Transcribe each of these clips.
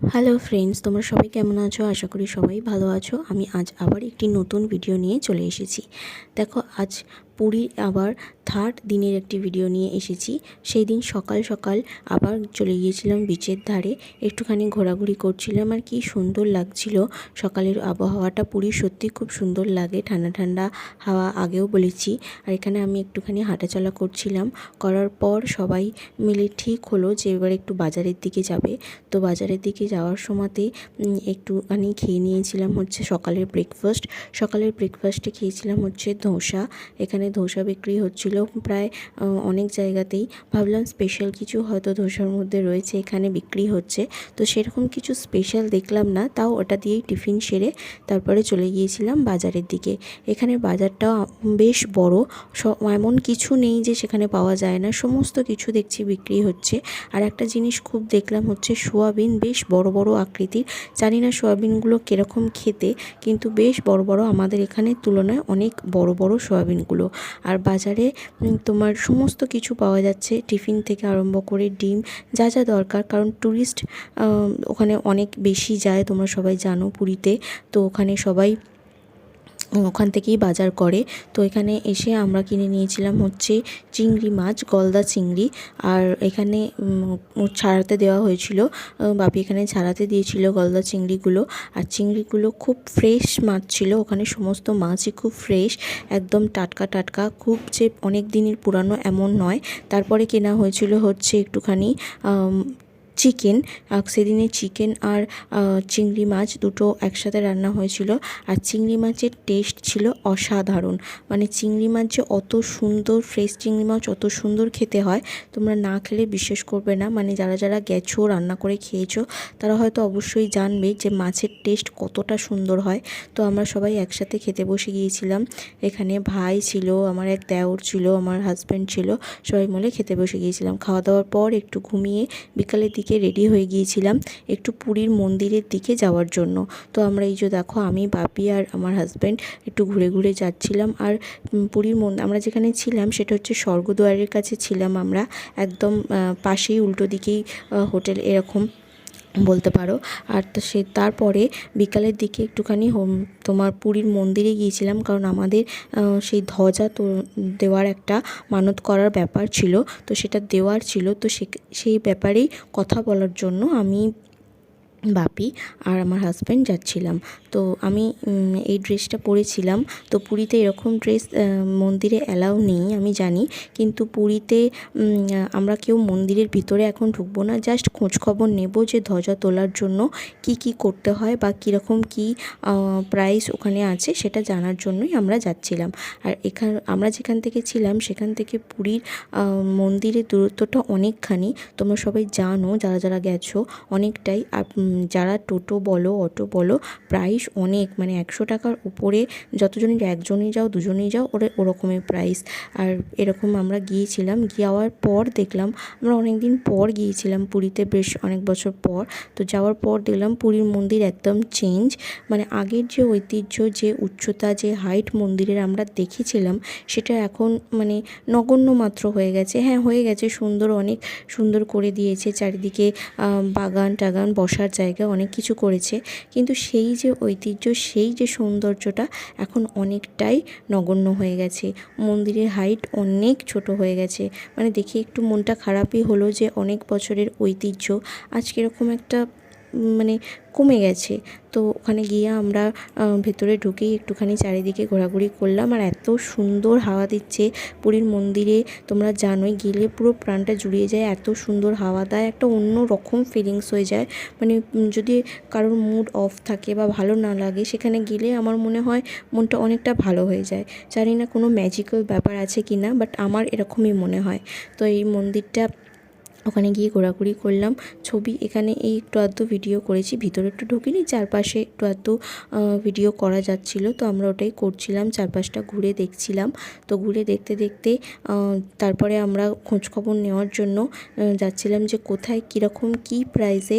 Hello friends তোমরা সবাই কেমন আছো? আশা করি সবাই ভালো আছো। আমি আজ আবার একটি নতুন ভিডিও নিয়ে চলে এসেছি। দেখো, আজ পুরীর আবার থার্ড দিনের একটি ভিডিও নিয়ে এসেছি। সেই দিন সকাল সকাল আবার চলে গিয়েছিলাম বিচের ধারে। একটুখানি ঘোরাঘুরি করছিলাম আর কি সুন্দর লাগছিল। সকালের আবহাওয়াটা পুরী সত্যি খুব সুন্দর লাগে। ঠান্ডা ঠান্ডা হাওয়া আগেও বলেছি। আর এখানে আমি একটুখানি হাঁটাচলা করছিলাম। করার পর সবাই মিলে ঠিক হলো যে এবার একটু বাজারের দিকে যাবে। তো বাজারের দিকে যাওয়ার সময়তে একটুখানি খেয়ে নিয়েছিলাম হচ্ছে সকালের ব্রেকফাস্ট সকালের ব্রেকফাস্টে খেয়েছিলাম হচ্ছে ধোসা। এখানে ধোসা বিক্রি হচ্ছিল প্রায় অনেক জায়গাতেই। ভাবলাম স্পেশাল কিছু হয়তো ধোসার মধ্যে রয়েছে, এখানে বিক্রি হচ্ছে। তো সেরকম কিছু স্পেশাল দেখলাম না, তাও ওটা দিয়েই টিফিন সেরে তারপরে চলে গিয়েছিলাম বাজারের দিকে। এখানে বাজারটা বেশ বড় এমন কিছু নেই যে সেখানে পাওয়া যায় না। সমস্ত কিছু দেখছি বিক্রি হচ্ছে। আর একটা জিনিস খুব দেখলাম হচ্ছে সোয়াবিন বেশ বড় বড় আকৃতির। জানি না সোয়াবিনগুলো কীরকম খেতে, কিন্তু বেশ বড় বড় আমাদের এখানের তুলনায় অনেক বড় বড় সোয়াবিনগুলো। আর বাজারে তোমার সমস্ত কিছু পাওয়া যাচ্ছে। টিফিন থেকে আরম্ভ করে ডিম, যা যা দরকার। কারণ ট্যুরিস্ট ওখানে অনেক বেশি যায়, তোমরা সবাই জানো পুরীতে। তো ওখানে সবাই ওখান থেকেই বাজার করে। তো এখানে এসে আমরা কিনে নিয়েছিলাম হচ্ছে চিংড়ি মাছ, গলদা চিংড়ি। আর এখানে ছাড়াতে দেওয়া হয়েছিল বাপি এখানে ছাড়াতে দিয়েছিল গলদা চিংড়িগুলো। আর চিংড়িগুলো খুব ফ্রেশ মাছ ছিল, ওখানে সমস্ত মাছই খুব ফ্রেশ, একদম টাটকা টাটকা, খুব যে অনেক দিনের পুরানো এমন নয়। তারপরে কেনা হয়েছিল হচ্ছে একটুখানি চিকেন সেদিনে চিকেন আর চিংড়ি মাছ দুটো একসাথে রান্না হয়েছিল। আর চিংড়ি মাছের টেস্ট ছিল অসাধারণ। মানে চিংড়ি মাছ যে অত সুন্দর ফ্রেশ চিংড়ি মাছ অত সুন্দর খেতে হয়, তোমরা না খেলে বিশ্বাস করবে না। মানে যারা যারা গেছো, রান্না করে খেয়েছো, তারা হয়তো অবশ্যই জানবে যে মাছের টেস্ট কতটা সুন্দর হয়। তো আমরা সবাই একসাথে খেতে বসে গিয়েছিলাম। এখানে ভাই ছিল, আমার এক দেওর ছিল, আমার হাজব্যান্ড ছিল, সবাই মিলে খেতে বসে গিয়েছিলাম। খাওয়া দাওয়ার পর একটু ঘুমিয়ে বিকালের দিকে রেডি হয়ে গিয়েছিলাম একটু পুরীর মন্দিরের দিকে যাওয়ার জন্য। তো আমরা এই যে দেখো, আমি, বাপি আর আমার হাজব্যান্ড একটু ঘুরে ঘুরে যাচ্ছিলাম আর পুরীর মন্দির আমরা যেখানে ছিলাম সেটা হচ্ছে স্বর্গদুয়ারের কাছে ছিলাম আমরা। একদম পাশেই উল্টো দিকেই হোটেল এরকম। বলতে পারো। আর তো সে তারপরে বিকালের দিকে একটুখানি হোম, তোমার পুরীর মন্দিরে গিয়েছিলাম কারণ আমাদের সেই ধ্বজা তো দেওয়ার একটা মানত করার ব্যাপার ছিল। তো সেটা দেওয়ার ছিল। তো সে, সেই ব্যাপারেই কথা বলার জন্য আমি বাপি আর আমার হাজব্যান্ড যাচ্ছিলাম। তো আমি এই ড্রেসটা পরেছিলাম। তো পুরীতে এরকম ড্রেস মন্দিরে অ্যালাউ নেই, আমি জানি। কিন্তু পুরীতে আমরা কেউ মন্দিরের ভিতরে এখন ঢুকবো না। জাস্ট খোঁজখবর নেব যে ধ্বজা তোলার জন্য কি কি করতে হয় বা কীরকম কী প্রাইস ওখানে আছে, সেটা জানার জন্যই আমরা যাচ্ছিলাম। আর এখান, আমরা যেখান থেকে ছিলাম, সেখান থেকে পুরীর মন্দিরের দূরত্বটা অনেকখানি। তোমরা সবাই জানো, যারা যারা গেছো, অনেকটাই। যারা টোটো বলো, অটো বলো প্রাইস অনেক। মানে একশো টাকার উপরে যতজনই একজনই যাও, দুজনেই যাও, ওরা ওরকমই প্রাইস আর এরকম আমরা গিয়েছিলাম। যাওয়ার পর দেখলাম, আমরা অনেক দিন পর গিয়েছিলাম পুরীতে, বেশ অনেক বছর পর। তো যাওয়ার পর দেখলাম পুরীর মন্দির একদম চেঞ্জ মানে আগের যে ঐতিহ্য, যে উচ্চতা, যে হাইট মন্দিরের আমরা দেখেছিলাম, সেটা এখন মানে নগণ্য মাত্র হয়ে গেছে। হ্যাঁ হয়ে গেছে, সুন্দর অনেক সুন্দর করে দিয়েছে। চারিদিকে বাগান টাগান বসার জায়গা অনেক কিছু করেছে। কিন্তু সেই যে ঐতিহ্য, সেই যে সৌন্দর্যটা এখন অনেকটাই নগণ্য হয়ে গেছে। মন্দিরের হাইট অনেক ছোট হয়ে গেছে। মানে দেখি একটু মনটা খারাপই হলো যে অনেক বছরের ঐতিহ্য। আজকে এরকম একটা মানে কমে গেছে। তো ওখানে গিয়ে আমরা ভেতরে ঢুকেই একটুখানি চারিদিকে ঘোরাঘুরি করলাম। আর এত সুন্দর হাওয়া দিচ্ছে পুরীর মন্দিরে। তোমরা জানোই গেলে পুরো প্রাণটা জুড়িয়ে যায়, এত সুন্দর হাওয়া দেয়, একটা অন্য রকম ফিলিংস হয়ে যায়। মানে যদি কারোর মুড অফ থাকে বা ভালো না লাগে, সেখানে গেলে আমার মনে হয় মনটা অনেকটা ভালো হয়ে যায়। জানি না কোনো ম্যাজিক্যাল ব্যাপার আছে কি না বাট আমার এরকমই মনে হয়। তো এই মন্দিরটা ওখানে গিয়ে ঘোরাঘুরি করলাম। ছবি এখানে এই একটু আধটু ভিডিও করেছি, ভিতরে একটু ঢুকিনি, চারপাশে একটু আধটু ভিডিও করা যাচ্ছিল। তো আমরা ওটাই করছিলাম, চারপাশটা ঘুরে দেখছিলাম। তো ঘুরে দেখতে দেখতে তারপরে আমরা খোঁজখবর নেওয়ার জন্য যাচ্ছিলাম যে কোথায়, কীরকম, কী প্রাইসে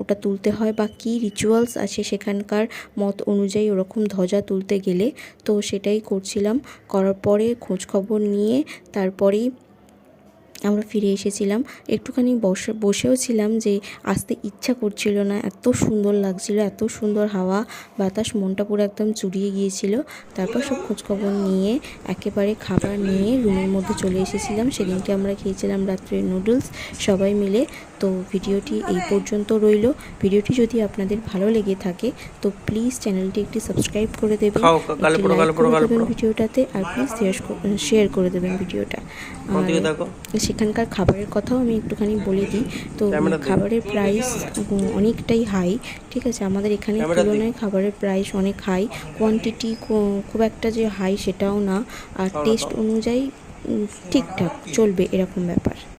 ওটা তুলতে হয় বা কী রিচুয়ালস আছে সেখানকার মত অনুযায়ী ওরকম ধ্বজা তুলতে গেলে। তো সেটাই করছিলাম। করার পরে খোঁজখবর নিয়ে তারপরেই আমরা ফিরে এসেছিলাম। একটুখানি বসে বসেও ছিলাম যে আসতে ইচ্ছা করছিল না। এত সুন্দর লাগছিল এত সুন্দর হাওয়া বাতাস মনটা পুরো একদম জুড়িয়ে গিয়েছিল। তারপর সব খোঁজখবর নিয়ে একেবারে খাবার নিয়ে রুমের মধ্যে চলে এসেছিলাম। সেদিনকে আমরা খেয়েছিলাম রাত্রে নুডলস সবাই মিলে। তো ভিডিওটি এই পর্যন্ত রইল। ভিডিওটি যদি আপনাদের ভালো লেগে থাকে তো প্লিজ চ্যানেলটি একটি সাবস্ক্রাইব করে দেবেন। ভিডিওটাতে আর প্লিজ শেয়ার করে দেবেন ভিডিওটা। আর সেখানকার খাবারের কথাও আমি একটুখানি বলে দিই। তো খাবারের প্রাইস অনেকটাই হাই ঠিক আছে? আমাদের এখানে তুলনায় খাবারের প্রাইস অনেক হাই কোয়ান্টিটি খুব একটা যে হাই সেটাও না। আর টেস্ট অনুযায়ী ঠিকঠাক চলবে এরকম ব্যাপার।